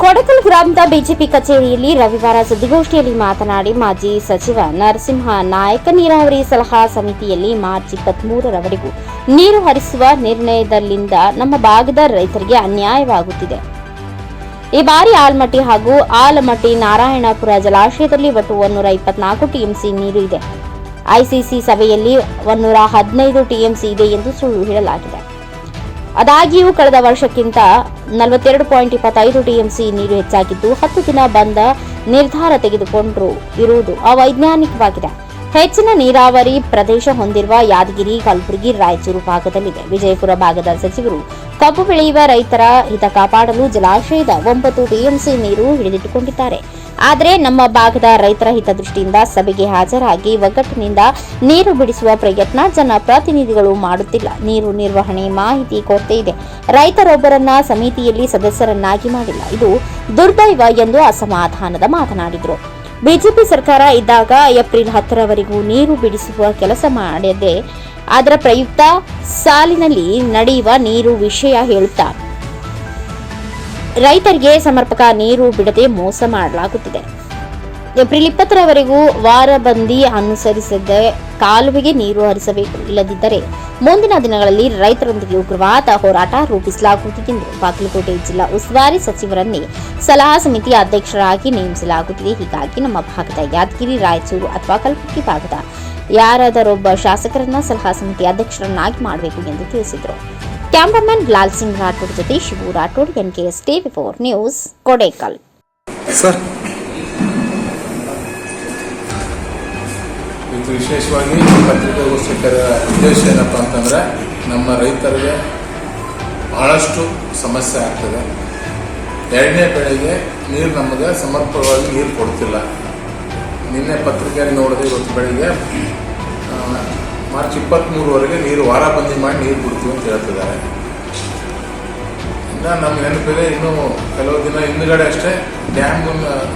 ಕೊಡಕಲ್ ಗ್ರಾಮದ ಬಿಜೆಪಿ ಕಚೇರಿಯಲ್ಲಿ ರವಿವಾರ ಸುದ್ದಿಗೋಷ್ಠಿಯಲ್ಲಿ ಮಾತನಾಡಿ ಮಾಜಿ ಸಚಿವ ನರಸಿಂಹ ನಾಯಕ ನೀರಾವರಿ ಸಲಹಾ ಸಮಿತಿಯಲ್ಲಿ ಮಾರ್ಚ್ ಇಪ್ಪತ್ಮೂರರವರೆಗೂ ನೀರು ಹರಿಸುವ ನಿರ್ಣಯದಲ್ಲಿಂದ ನಮ್ಮ ಭಾಗದ ರೈತರಿಗೆ ಅನ್ಯಾಯವಾಗುತ್ತಿದೆ. ಈ ಬಾರಿ ಆಲ್ಮಟ್ಟಿ ಹಾಗೂ ಆಲಮಟ್ಟಿ ನಾರಾಯಣಪುರ ಜಲಾಶಯದಲ್ಲಿ ಒಟ್ಟು ಒನ್ನೂರ ಇಪ್ಪತ್ನಾಲ್ಕು ಟಿಎಂಸಿ ನೀರು ಇದೆ. ಐಸಿಸಿ ಸಭೆಯಲ್ಲಿ ಒನ್ನೂರ ಹದಿನೈದು ಟಿಎಂಸಿ ಇದೆ ಎಂದು ಸುಳ್ಳು ಹೇಳಲಾಗಿದೆ. ಆದಾಗ್ಯೂ ಕಳೆದ ವರ್ಷಕ್ಕಿಂತ ನಲವತ್ತೆರಡು ಪಾಯಿಂಟ್ ಇಪ್ಪತ್ತೈದು ಟಿಎಂಸಿ ನೀರು ಹೆಚ್ಚಾಗಿದ್ದು, ಹತ್ತು ದಿನ ಬಂದ ನಿರ್ಧಾರ ತೆಗೆದುಕೊಂಡರು. ಇರುವುದು ಅವೈಜ್ಞಾನಿಕವಾಗಿದೆ. ಹೆಚ್ಚಿನ ನೀರಾವರಿ ಪ್ರದೇಶ ಹೊಂದಿರುವ ಯಾದಗಿರಿ, ಕಲಬುರಗಿ, ರಾಯಚೂರು ಭಾಗದಲ್ಲಿದೆ. ವಿಜಯಪುರ ಭಾಗದ ಸಚಿವರು ಕಬ್ಬು ಬೆಳೆಯುವ ರೈತರ ಹಿತ ಕಾಪಾಡಲು ಜಲಾಶಯದ ಒಂಬತ್ತು ಟಿಎಂಸಿ ನೀರು ಹಿಡಿದಿಟ್ಟುಕೊಂಡಿದ್ದಾರೆ. ಆದರೆ ನಮ್ಮ ಭಾಗದ ರೈತರ ಹಿತದೃಷ್ಟಿಯಿಂದ ಸಭೆಗೆ ಹಾಜರಾಗಿ ಒಗ್ಗಟ್ಟಿನಿಂದ ನೀರು ಬಿಡಿಸುವ ಪ್ರಯತ್ನ ಜನಪ್ರತಿನಿಧಿಗಳು ಮಾಡುತ್ತಿಲ್ಲ. ನೀರು ನಿರ್ವಹಣೆ ಮಾಹಿತಿ ಕೊರತೆ ಇದೆ. ರೈತರೊಬ್ಬರನ್ನ ಸಮಿತಿಯಲ್ಲಿ ಸದಸ್ಯರನ್ನಾಗಿ ಮಾಡಿಲ್ಲ. ಇದು ದುರ್ದೈವ ಎಂದು ಅಸಮಾಧಾನದ ಮಾತನಾಡಿದರು. ಬಿಜೆಪಿ ಸರ್ಕಾರ ಇದ್ದಾಗ ಏಪ್ರಿಲ್ ಹತ್ತರವರೆಗೂ ನೀರು ಬಿಡಿಸುವ ಕೆಲಸ ಮಾಡದೆ ಅದರ ಪ್ರಯುಕ್ತ ಸಾಲಿನಲ್ಲಿ ನಡೆಯುವ ನೀರು ವಿಷಯ ಹೇಳುತ್ತಾ ರೈತರಿಗೆ ಸಮರ್ಪಕ ನೀರು ಬಿಡದೆ ಮೋಸ ಮಾಡಲಾಗುತ್ತಿದೆ. ಏಪ್ರಿಲ್ ಇಪ್ಪತ್ತರವರೆಗೂ ವಾರಬಂದಿ ಅನುಸರಿಸದೆ ಕಾಲುವೆಗೆ ನೀರು ಹರಿಸಬೇಕು. ಇಲ್ಲದಿದ್ದರೆ ಮುಂದಿನ ದಿನಗಳಲ್ಲಿ ರೈತರೊಂದಿಗೆ ಉಗ್ರವಾದ ಹೋರಾಟ ರೂಪಿಸಲಾಗುವುದು ಎಂದು ಬಾಗಲಕೋಟೆ ಜಿಲ್ಲಾ ಉಸ್ತುವಾರಿ ಸಚಿವರನ್ನೇ ಸಲಹಾ ಸಮಿತಿ ಅಧ್ಯಕ್ಷರಾಗಿ ನೇಮಿಸಲಾಗುತ್ತಿದೆ. ಹೀಗಾಗಿ ನಮ್ಮ ಭಾಗದ ಯಾದಗಿರಿ, ರಾಯಚೂರು ಅಥವಾ ಕಲಬುರಗಿ ಭಾಗದ ಯಾರಾದರೊಬ್ಬ ಶಾಸಕರನ್ನ ಸಲಹಾ ಸಮಿತಿ ಅಧ್ಯಕ್ಷರನ್ನಾಗಿ ಮಾಡಬೇಕು ಎಂದು ತಿಳಿಸಿದರು. ಕ್ಯಾಮರಾಮನ್ ಲಾಲ್ ಸಿಂಗ್ ರಾಠೋಡ್ ಜೊತೆ Shivu Rathod N K S TV four news Kodekal. Sir. ಇದು ವಿಶೇಷವಾಗಿ ಪತ್ರಿಕಾಗೋಷ್ಠಿಕರ ಉದ್ದೇಶ ಏನಪ್ಪ ಅಂತಂದರೆ ನಮ್ಮ ರೈತರಿಗೆ ಬಹಳಷ್ಟು ಸಮಸ್ಯೆ ಆಗ್ತದೆ. ಎರಡನೇ ಬೆಳೆಗೆ ನೀರು ನಮಗೆ ಸಮರ್ಪಕವಾಗಿ ನೀರು ಕೊಡ್ತಿಲ್ಲ. ನಿನ್ನೆ ಪತ್ರಿಕೆಯಲ್ಲಿ ನೋಡಿದೆ ಇವತ್ತು ಬೆಳಿಗ್ಗೆ ಮಾರ್ಚ್ ಇಪ್ಪತ್ತ್ಮೂರವರೆಗೆ ನೀರು ವಾರ ಬಂದಿ ಮಾಡಿ ನೀರು ಬಿಡ್ತೀವಿ ಅಂತ ಹೇಳ್ತಿದ್ದಾರೆ. ನಮ್ಮ ನೆನಪಿದೆ ಇನ್ನೂ ಕೆಲವು ದಿನ ಹಿಂದುಗಡೆ ಅಷ್ಟೇ ಡ್ಯಾಮ್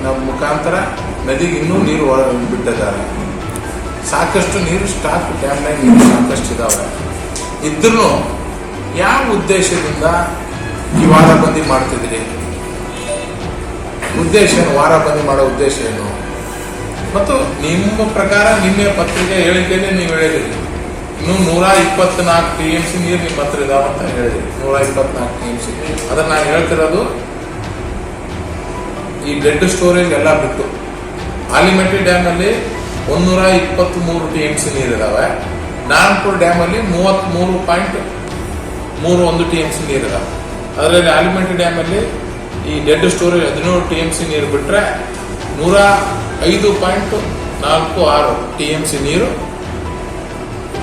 ನಮ್ಮ ಮುಖಾಂತರ ನದಿಗೆ ಇನ್ನೂ ನೀರು ಬಿಟ್ಟಿದ್ದಾರೆ. ಸಾಕಷ್ಟು ನೀರು ಸ್ಟಾಕ್ ಡ್ಯಾಮ್ನಾಗ ನೀರು ಸಾಕಷ್ಟು ಇದಾವೆ ಇದ್ರೂ ಯಾವ ಉದ್ದೇಶದಿಂದ ಈ ವಾರ ಬಂದಿ ಮಾಡ್ತಿದ್ರಿ? ಉದ್ದೇಶ ಏನು? ವಾರ ಬಂದಿ ಮಾಡೋ ಉದ್ದೇಶ ಏನು? ಮತ್ತು ನಿಮ್ಮ ಪ್ರಕಾರ ನಿನ್ನೆ ಪತ್ರಿಕೆ ಹೇಳಿಕೆಯಲ್ಲಿ ನೀವು ಹೇಳಿದಿರಿ. ಇನ್ನು ನೂರ ಇಪ್ಪತ್ನಾಲ್ಕು ಟಿ ಎಂ ಸಿ ನೀರು ನಿಮ್ಮ ಹತ್ರ ಇದಾವೆ ಅಂತ ಹೇಳಿದ್ರಿ ನೂರ ಇಪ್ಪತ್ನಾಲ್ಕು ಟಿ ಎಂ ಸಿ ಅದನ್ನ ನಾನು ಹೇಳ್ತಿರೋದು, ಈ ಡೆಡ್ ಸ್ಟೋರೇಜ್ ಎಲ್ಲ ಬಿಟ್ಟು. ಆಲಿಮೆಟ್ರಿ ಡ್ಯಾಮ್ ಅಲ್ಲಿ ಒಂದೂರ ಇಪ್ಪತ್ತ್ಮೂರು ಟಿ ಎಂ ಸಿ ನೀರಿದಾವೆ ನಾನ್ಪುರ್ ಮೂವತ್ತ್ ಮೂರು ಪಾಯಿಂಟ್ ಮೂರು ಒಂದು ಟಿ ಎಂ ಸಿ ನೀರಿದಾವೆ ಅದರಲ್ಲಿ ಆಲಿಮೆಂಟ್ರಿ ಡ್ಯಾಮ್ ಅಲ್ಲಿ ಈ ಡೆಡ್ ಸ್ಟೋರೇಜ್ ಹದಿನೇಳು ಟಿ ಎಂ ಸಿ ನೀರು ಬಿಟ್ಟರೆ ನೂರ ಐದು ಪಾಯಿಂಟ್ ನಾಲ್ಕು ಆರು ಟಿ ಎಂ ಸಿ ನೀರು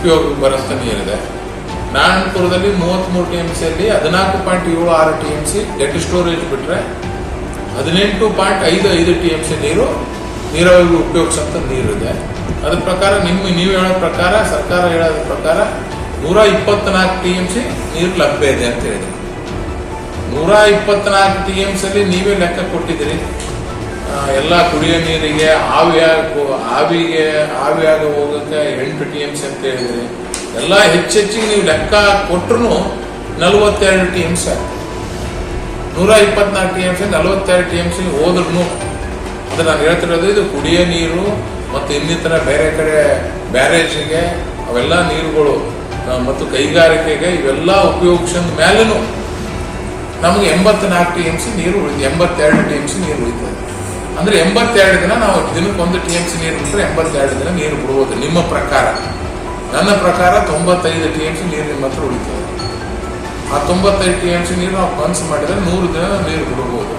ಉಪಯೋಗಕ್ಕೆ ಬರೋಂಥ ನೀರಿದೆ ನಾರಾಯಣಪುರದಲ್ಲಿ ಮೂವತ್ತ್ಮೂರು ಟಿ ಎಂ ಸಿಯಲ್ಲಿ ಹದಿನಾಲ್ಕು ಪಾಯಿಂಟ್ ಏಳು ಆರು T M C dead storage ಬಿಟ್ಟರೆ ಹದಿನೆಂಟು ಪಾಯಿಂಟ್ ಐದು ಐದು ಟಿ ಎಂ ಸಿ ನೀರು ನೀರಾವರಿಗೆ ಉಪಯೋಗಿಸೋಂಥ ನೀರಿದೆ ಅದ್ರ ಪ್ರಕಾರ ನಿಮ್ಮ, ನೀವು ಹೇಳೋ ಪ್ರಕಾರ, ಸರ್ಕಾರ ಹೇಳೋದ್ರ ಪ್ರಕಾರ ನೂರ ಇಪ್ಪತ್ನಾಲ್ಕು ಟಿ ಎಂ ಸಿ ನೀರು ಲಭ್ಯ ಇದೆ ಅಂತ ಹೇಳಿದ್ರು. ನೂರ ಇಪ್ಪತ್ನಾಲ್ಕು ಟಿ ಎಂ ಸಿಯಲ್ಲಿ ನೀವೇ ಲೆಕ್ಕ ಕೊಟ್ಟಿದ್ದೀರಿ. ಎಲ್ಲ ಕುಡಿಯೋ ನೀರಿಗೆ ಆವಿಯಾಗ, ಆವಿಗೆ, ಆವಿಯಾಗ ಹೋಗಕ್ಕೆ ಎಂಟು ಟಿ ಎಂ ಸಿ ಅಂತ ಹೇಳಿದ್ರಿ. ಎಲ್ಲ ಹೆಚ್ಚೆಚ್ಚಿಗೆ ನೀವು ಲೆಕ್ಕ ಕೊಟ್ಟರು ನಲವತ್ತೆರಡು ಟಿ ಎಂ ಸಿ ನೂರ ಇಪ್ಪತ್ನಾಲ್ಕು ಟಿ ಎಂ ಸಿ ನಲವತ್ತೆರಡು ಟಿ ಎಂ ಸಿ ಹೋದ್ರೂ ಅದು ನಾನು ಹೇಳ್ತಿರೋದು ಇದು ಕುಡಿಯೋ ನೀರು ಮತ್ತು ಇನ್ನಿತರ ಬೇರೆ ಕಡೆ ಬ್ಯಾರೇಜಿಗೆ ಅವೆಲ್ಲ ನೀರುಗಳು ಮತ್ತು ಕೈಗಾರಿಕೆಗೆ ಇವೆಲ್ಲ ಉಪಯೋಗಿಸಿದ ಮೇಲೂ ನಮಗೆ ಎಂಬತ್ನಾಲ್ಕು ಟಿ ಎಂ ಸಿ ನೀರು ಉಳಿದು ಎಂಬತ್ತೆರಡು ಟಿ ಎಂ ಸಿ ನೀರು ಉಳಿತದೆ. ಅಂದ್ರೆ ಎಂಬತ್ತೆರಡು ದಿನ ನಾವು ದಿನಕ್ಕೆ ಒಂದು ಟಿ ಎಂ ಸಿ ನೀರು ಬಿಟ್ಟರೆ ಎಂಬತ್ತೆರಡು ದಿನ ನೀರು ಬಿಡ್ಬೋದು ನಿಮ್ಮ ಪ್ರಕಾರ? ನನ್ನ ಪ್ರಕಾರ ತೊಂಬತ್ತೈದು ಟಿ ಎಂ ಸಿ ನೀರು ನಿಮ್ಮ ಹತ್ರ ಉಳಿತದೆ. ಆ ತೊಂಬತ್ತೈದು ಟಿ ಎಂ ಸಿ ನೀರು ನಾವು ಕನ್ಸ್ ಮಾಡಿದ್ರೆ ನೂರು ದಿನ ನೀರು ಬಿಡ್ಬೋದು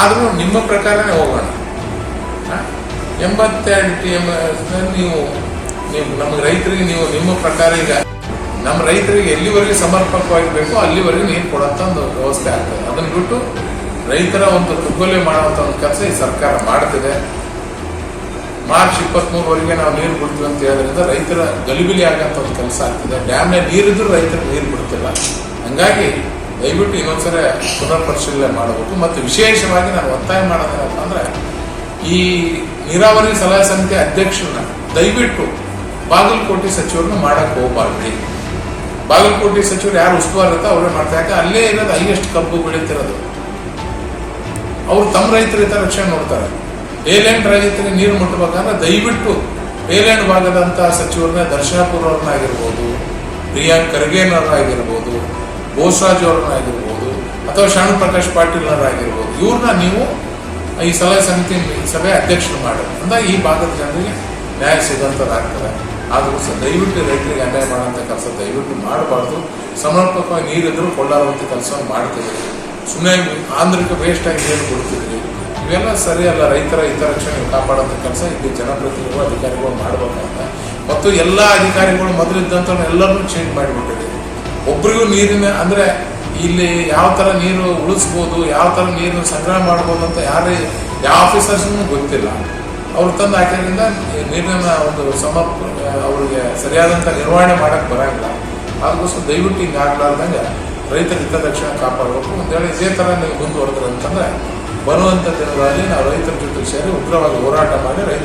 ಆದರೂ ನಿಮ್ಮ ಪ್ರಕಾರನೇ ಹೋಗೋಣ? ಎಂಬತ್ತೆರಡು ಟಿ ಎಂ ನೀವು ನೀವು ನಮ್ಮ ರೈತರಿಗೆ ನೀವು ನಿಮ್ಮ ಪ್ರಕಾರ ಈಗ, ನಮ್ಮ ರೈತರಿಗೆ ಎಲ್ಲಿವರೆಗೆ ಸಮರ್ಪಕವಾಗಿ ಬೇಕೋ ಅಲ್ಲಿವರೆಗೆ ನೀರು ಕೊಡೋಂಥ ಒಂದು ವ್ಯವಸ್ಥೆ ಆಗ್ತದೆ. ಅದನ್ನು ಬಿಟ್ಟು ರೈತರ ಒಂದು ದುರ್ಬಲೆ ಮಾಡುವಂಥ ಒಂದು ಕೆಲಸ ಈ ಸರ್ಕಾರ ಮಾಡ್ತಿದೆ. ಮಾರ್ಚ್ ಇಪ್ಪತ್ತ್ಮೂರವರೆಗೆ ನಾವು ನೀರು ಬಿಡ್ತೀವಿ ಅಂತ ಹೇಳೋದ್ರಿಂದ ರೈತರ ಗಲಿಬಿಲಿ ಆಗಂತ ಒಂದು ಕೆಲಸ ಆಗ್ತಿದೆ. ಡ್ಯಾಮ್ನ ನೀರಿದ್ರೂ ರೈತರಿಗೆ ನೀರು ಬಿಡ್ತಿಲ್ಲ. ಹಂಗಾಗಿ ದಯವಿಟ್ಟು ಇನ್ನೊಂದ್ಸರಿ ಪುನರ್ ಪರಿಶೀಲನೆ ಮಾಡಬೇಕು. ಮತ್ತು ವಿಶೇಷವಾಗಿ ನಾನು ಒತ್ತಾಯ ಮಾಡೋದೇನಪ್ಪ ಅಂದ್ರೆ, ಈ ನೀರಾವರಿ ಸಲಹಾ ಸಮಿತಿ ಅಧ್ಯಕ್ಷರನ್ನ ದಯವಿಟ್ಟು ಬಾಗಲಕೋಟೆ ಸಚಿವರನ್ನ ಮಾಡಕ್ ಹೋಗ್ಬಾರ್ದು. ಬಾಗಲಕೋಟೆ ಸಚಿವರು ಯಾರು ಉಸ್ತುವಾರಿ ಇರುತ್ತೋ ಅವರೇ ಮಾಡ್ತಾರೆ. ಯಾಕೆ ಅಲ್ಲೇ ಇರೋದು ಹೈಯೆಸ್ಟ್ ಕಬ್ಬು ಬೆಳೀತಿರೋದು. ಅವ್ರು ತಮ್ಮ ರೈತರ ಹಿತರಕ್ಷಣೆ ನೋಡ್ತಾರೆ. ಏಲ್ಯಾಂಡ್ ರೈತರಿಗೆ ನೀರು ಮುಟ್ಟಬೇಕಂದ್ರೆ ದಯವಿಟ್ಟು ಏಲ್ಯಾಂಡ್ ಭಾಗದಂತ ಸಚಿವರನ್ನ ದರ್ಶನಪುರ ಅವ್ರನ್ನಾಗಿರ್ಬೋದು ಪ್ರಿಯಾಂಕ್ ಖರ್ಗೆನವ್ರನ್ನಾಗಿರ್ಬೋದು ಬೋಸರಾಜ್ ಅವ್ರನ್ನಾಗಿರ್ಬೋದು ಅಥವಾ ಶಾಣು ಪ್ರಕಾಶ್ ಪಾಟೀಲ್ನವರಾಗಿರ್ಬೋದು ಇವ್ರನ್ನ ನೀವು ಈ ಸಲಹೆ ಸಮಿತಿ ಸಭೆ ಅಧ್ಯಕ್ಷರು ಮಾಡಿ ಅಂದಾಗ ಈ ಭಾಗದ ಜನರಿಗೆ ನ್ಯಾಯ ಸಿಗೋಂಥದ್ದಾಗ್ತದೆ ಆದರೂ ಸಹ ದಯವಿಟ್ಟು ರೈತರಿಗೆ ಅನ್ಯಾಯ ಮಾಡೋಂಥ ಕೆಲಸ ದಯವಿಟ್ಟು ಮಾಡಬಾರ್ದು. ಸಮರ್ಪಕವಾಗಿ ನೀರಿದ್ರು ಕೊಳ್ಳಾರುವಂಥ ಕೆಲಸವನ್ನು ಮಾಡ್ತೀವಿ. ಸುಮ್ಮನೆ ಆಂಧ್ರಕ್ಕೆ ವೇಸ್ಟ್ ಆಗಿ ಏನು ಕೊಡ್ತಿದ್ವಿ. ಇವೆಲ್ಲ ಸರಿಯಲ್ಲ ರೈತರ ಹಿತರಕ್ಷಣೆ ಕಾಪಾಡೋಂಥ ಕೆಲಸ ಇಲ್ಲಿ ಜನಪ್ರತಿನಿಧಿಗಳು, ಅಧಿಕಾರಿಗಳು ಮಾಡಬೇಕಂತ ಮತ್ತು ಎಲ್ಲ ಅಧಿಕಾರಿಗಳು ಮೊದಲಿದ್ದಂಥ ಎಲ್ಲರನ್ನು ಚೇಂಜ್ ಮಾಡಿಬಿಟ್ಟಿದೆ ಒಬ್ರಿಗೂ ನೀರಿನ ಅಂದರೆ ಇಲ್ಲಿ ಯಾವ ಥರ ನೀರು ಉಳಿಸ್ಬೋದು, ಯಾವ ಥರ ನೀರು ಸಂಗ್ರಹ ಮಾಡ್ಬೋದು ಅಂತ ಯಾರೇ, ಯಾವ ಆಫೀಸರ್ಸ್ನೂ ಗೊತ್ತಿಲ್ಲ. ಅವ್ರು ತಂದು ಹಾಕಿದ್ರಿಂದ ನೀರಿನ ಒಂದು ಸಮರ್ಪ ಅವರಿಗೆ ಸರಿಯಾದಂಥ ನಿರ್ವಹಣೆ ಮಾಡೋಕ್ಕೆ ಬರೋಂಗಿಲ್ಲ. ಅದಕ್ಕೋಸ್ಕರ ದಯವಿಟ್ಟು ಹಿಂಗೆ ಆಗ್ಲಾರ್ದಂಗೆ ರೈತರ ಹಿತರಕ್ಷಣೆ ಕಾಪಾಡಬೇಕು. ವೇಳೆ ಇದೇ ಥರ ನೀವು ಮುಂದುವರೆದ್ರೆ ಅಂತಂದರೆ ಬರುವಂಥ ದಿನಗಳಲ್ಲಿ ನಾವು ರೈತರ ಜೊತೆ ಸೇರಿ ಉಗ್ರವಾಗಿ ಹೋರಾಟ ಮಾಡಿ ರೈತರ